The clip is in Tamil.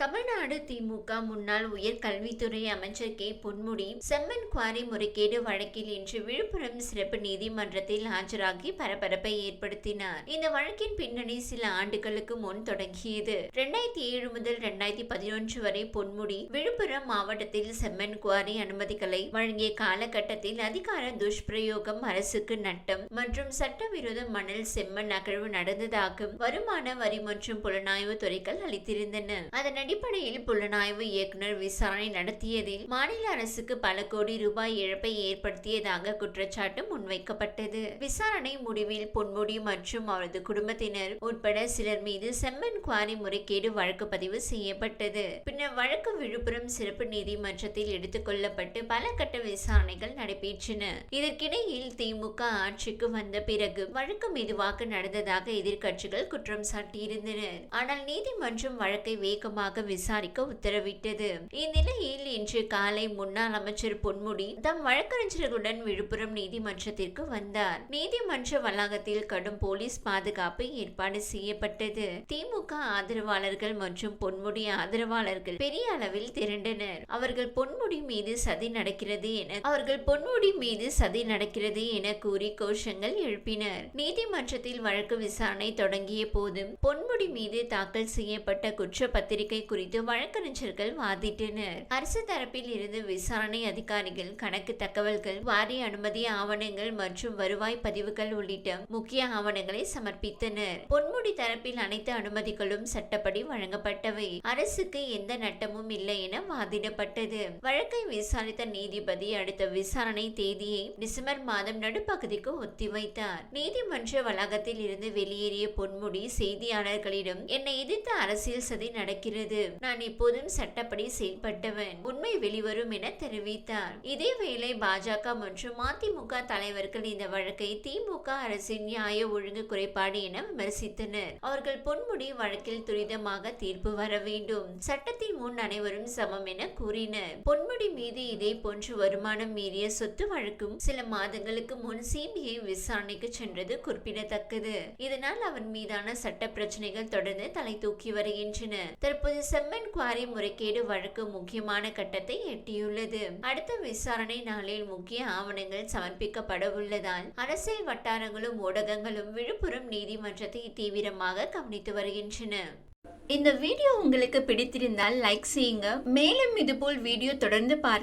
தமிழ்நாடு திமுக முன்னாள் உயர்கல்வித்துறை அமைச்சர் கே. பொன்முடி செம்மன் குவாரி முறைகேடு வழக்கில் இன்று விழுப்புரம் சிறப்பு நீதிமன்றத்தில் ஆஜராகி பரபரப்பை ஏற்படுத்தினார். இந்த வழக்கின் பின்னணி சில ஆண்டுகளுக்கு முன் தொடங்கியது. இரண்டாயிரத்தி ஏழு முதல் இரண்டாயிரத்தி பதினொன்று வரை பொன்முடி விழுப்புரம் மாவட்டத்தில் செம்மன் குவாரி அனுமதிகளை வழங்கிய காலகட்டத்தில் அதிகார துஷ்பிரயோகம் அரசுக்கு நட்டம் மற்றும் சட்டவிரோத மணல் செம்மண் அகழ்வு நடந்ததாகவும் வருமான வரி மற்றும் புலனாய்வு துறைகள் அளித்திருந்தன. அதன் அடிப்படையில் புலனாய்வு இயக்குனர் விசாரணை நடத்தியதில் மாநில அரசுக்கு பல கோடி ரூபாய் இழப்பை ஏற்படுத்தியதாக குற்றச்சாட்டு முன்வைக்கப்பட்டது. விசாரணை முடிவில் பொன்முடி மற்றும் அவரது குடும்பத்தினர் உட்பட சிலர் மீது செம்மன் குவாரி முறைகேடு வழக்கு பதிவு செய்யப்பட்டது. பின்னர் வழக்கு விழுப்புரம் சிறப்பு நீதிமன்றத்தில் எடுத்துக் கொள்ளப்பட்டு பல கட்ட விசாரணைகள் நடைபெற்றன. இதற்கிடையில் திமுக ஆட்சிக்கு வந்த பிறகு வழக்கு மெதுவாக நடந்ததாக எதிர்க்கட்சிகள் குற்றம் சாட்டியிருந்தனர் ஆனால் நீதிமன்றம் வழக்கை வேகமாக விசாரிக்க உத்தரவிட்டது. இந்நிலையில் இன்று காலை முன்னாள் அமைச்சர் பொன்முடி தம் வழக்கறிஞர்களுடன் விழுப்புரம் நீதிமன்றத்திற்கு வந்தார். நீதிமன்ற வளாகத்தில் கடும் போலீஸ் பாதுகாப்பு ஏற்பாடு செய்யப்பட்டது. திமுக ஆதரவாளர்கள் மற்றும் பொன்முடி ஆதரவாளர்கள் பெரிய அளவில் திரண்டனர். அவர்கள் பொன்முடி மீது சதி நடக்கிறது என அவர்கள் பொன்முடி மீது சதி நடக்கிறது என கூறி கோஷங்கள் எழுப்பினர். நீதிமன்றத்தில் வழக்கு விசாரணை தொடங்கிய போதும் பொன்முடி மீது தாக்கல் செய்யப்பட்ட குற்றப்பத்திரிகை குறித்து வழக்கறிஞர்கள் வாதிட்டனர். அரசு தரப்பில் இருந்து விசாரணை அதிகாரிகள் கணக்கு தகவல்கள் வாரிய அனுமதி ஆவணங்கள் மற்றும் வருவாய் பதிவுகள் உள்ளிட்ட முக்கிய ஆவணங்களை சமர்ப்பித்தனர். பொன்முடி தரப்பில் அனைத்து அனுமதிகளும் சட்டப்படி வழங்கப்பட்டவை. அரசுக்கு எந்த நட்டமும் இல்லை என வாதிடப்பட்டது. வழக்கை விசாரித்த நீதிபதி அடுத்த விசாரணை தேதியை டிசம்பர் மாதம் நடுப்பகுதிக்கு ஒத்திவைத்தார். நீதிமன்ற வளாகத்தில் இருந்து வெளியேறிய பொன்முடி செய்தியாளர்களிடம் என்னை எதிர்த்து அரசியல் சதி நடக்கிறது. நான் எப்போதும் சட்டப்படி செயல்பட்டவன். உண்மை வெளிவரும் என தெரிவித்தார். இதேவேளை பாஜக மற்றும் அதிமுக தலைவர்கள் இந்த வழக்கை திமுக அரசின் நியாய ஒழுங்கு குறைபாடு என விமர்சித்தனர். அவர்கள் பொன்முடி வழக்கில் துரிதமாக தீர்ப்பு வர வேண்டும். சட்டத்தின் முன் அனைவரும் சமம் என கூறினர். பொன்முடி மீது இதே போன்று வருமானம் மீறிய சொத்து வழக்கும் சில மாதங்களுக்கு முன் சிபிஐ விசாரணைக்கு சென்றது குறிப்பிடத்தக்கது. இதனால் அவன் மீதான சட்ட பிரச்சனைகள் தொடர்ந்து தலை தூக்கி வருகின்றன. தற்போது செம்மன் குவாரி முறைகேடு வழக்கு முக்கியமான கட்டத்தை எட்டியுள்ளது. அடுத்த விசாரணை நாளில் முக்கிய ஆவணங்கள் சமர்ப்பிக்கப்பட உள்ளதால் அரசியல் வட்டாரங்களும் ஊடகங்களும் விழுப்புரம் நீதிமன்றத்தை தீவிரமாக கவனித்து வருகின்றன. இந்த வீடியோ உங்களுக்கு பிடித்திருந்தால் லைக் செய்யுங்க. மேலும் இதுபோல் வீடியோ தொடர்ந்து பார்க்க